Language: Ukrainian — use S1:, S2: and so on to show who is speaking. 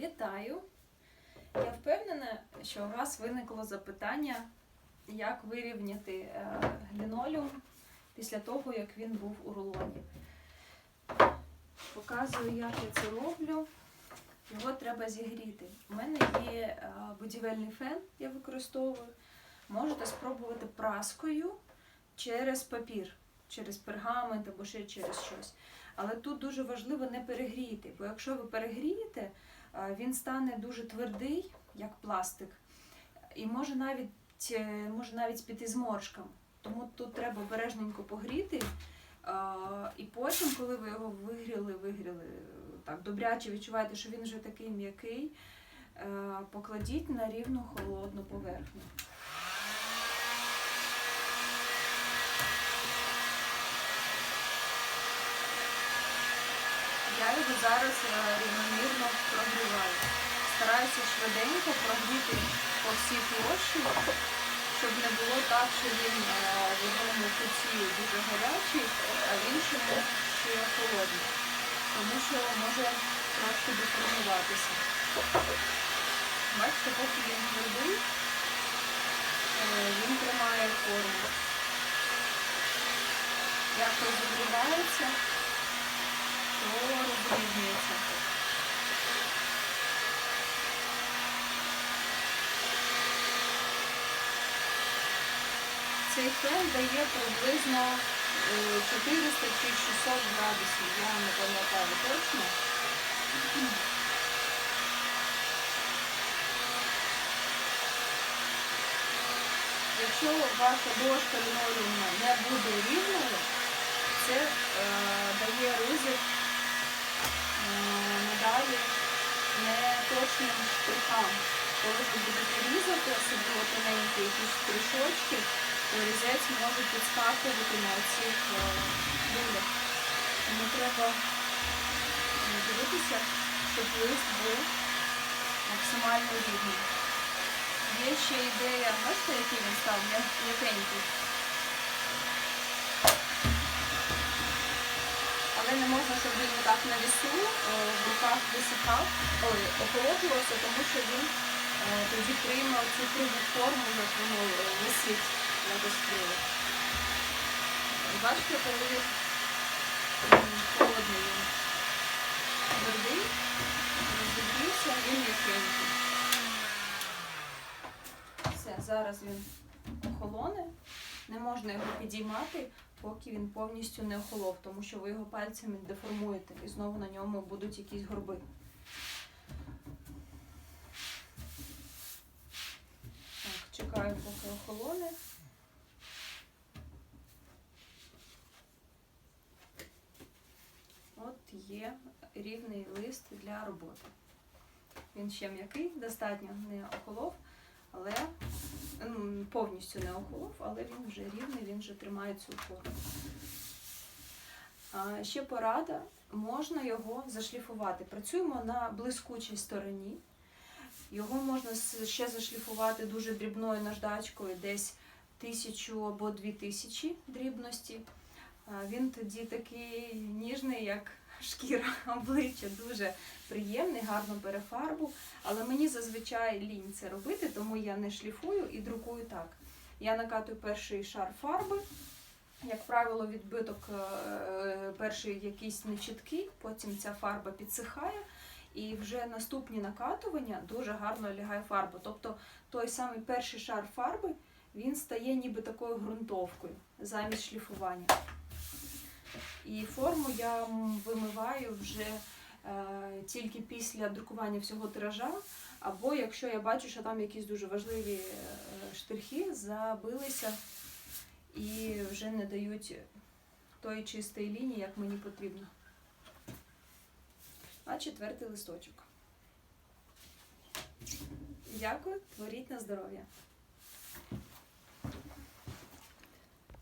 S1: Вітаю! Я впевнена, що у вас виникло запитання, як вирівняти е, лінолеум після того, як він був у рулоні. Показую, як я це роблю. Його треба зігріти. У мене є е, будівельний фен, я використовую. Можете спробувати праскою через папір, через пергамент або ще через щось. Але тут дуже важливо не перегріти, бо якщо ви перегрієте, е, він стане дуже твердий, як пластик, і може навіть, е, може навіть піти зморшком. Тому тут треба обережненько погріти. е, І потім, коли ви його вигріли, вигріли е, так добряче відчуваєте, що він вже такий м'який, е, покладіть на рівну холодну поверхню. Я зараз е, рівномірно прогріваю. Стараюся швиденько прогріти по всій площі, щоб не було так, що він е, в одному куті дуже гарячий, а в іншому ще холодний. Тому що може трошки деформуватися. Бачите, поки він твердий, е, він тримає форму. Як розігрівається, Цей фен дає приблизно е, 400 чи 600 градусів, я не пам'ятаю точно. Якщо ваша дошка лінолеумна не буде рівною, це е, дає ризик е, надалі неточним штрихам. Коли ви будете різати, особливо тоненькі якісь стрішочки, то різець може підскакувати на цих дулях. Тому треба е, дивитися, щоб лист був максимально рівний. Є ще ідея, бачите, який він став м'якенький. Не можна, щоб він так на вісу е, в руках висихав, ой, охолоджувався, тому що він е, тоді прийме цю криву форму, як воно е, висить на дошкілі. Бачите, коли холодний твердий, розігрівся, він м'якенький. Все, зараз він охолоне. Не можна його підіймати, поки він повністю не охолов, тому що ви його пальцями деформуєте і знову на ньому будуть якісь горби. Так, чекаю, поки охолоне. От є рівний лист для роботи. Він ще м'який, достатньо не охолов, але повністю не охолов, але він вже рівний, він вже тримає цю форму. А, ще порада, можна його зашліфувати. Працюємо на блискучій стороні. Його можна ще зашліфувати дуже дрібною наждачкою, десь тисячу або дві тисячі дрібності. Він тоді такий ніжний, як шкіра обличчя, дуже приємний, гарно бере фарбу. Але мені зазвичай лінь це робити, тому я не шліфую і друкую так. Я накатую перший шар фарби. Як правило, відбиток е, перший якийсь нечіткий, потім ця фарба підсихає, і вже наступні накатування дуже гарно лягає фарба. Тобто той самий перший шар фарби він стає ніби такою ґрунтовкою замість шліфування. І форму я вимиваю вже е, тільки після друкування всього тиража, або якщо я бачу, що там якісь дуже важливі е, штрихи забилися і вже не дають тої чистої лінії, як мені потрібно. А четвертий листочок. Дякую, творіть на здоров'я.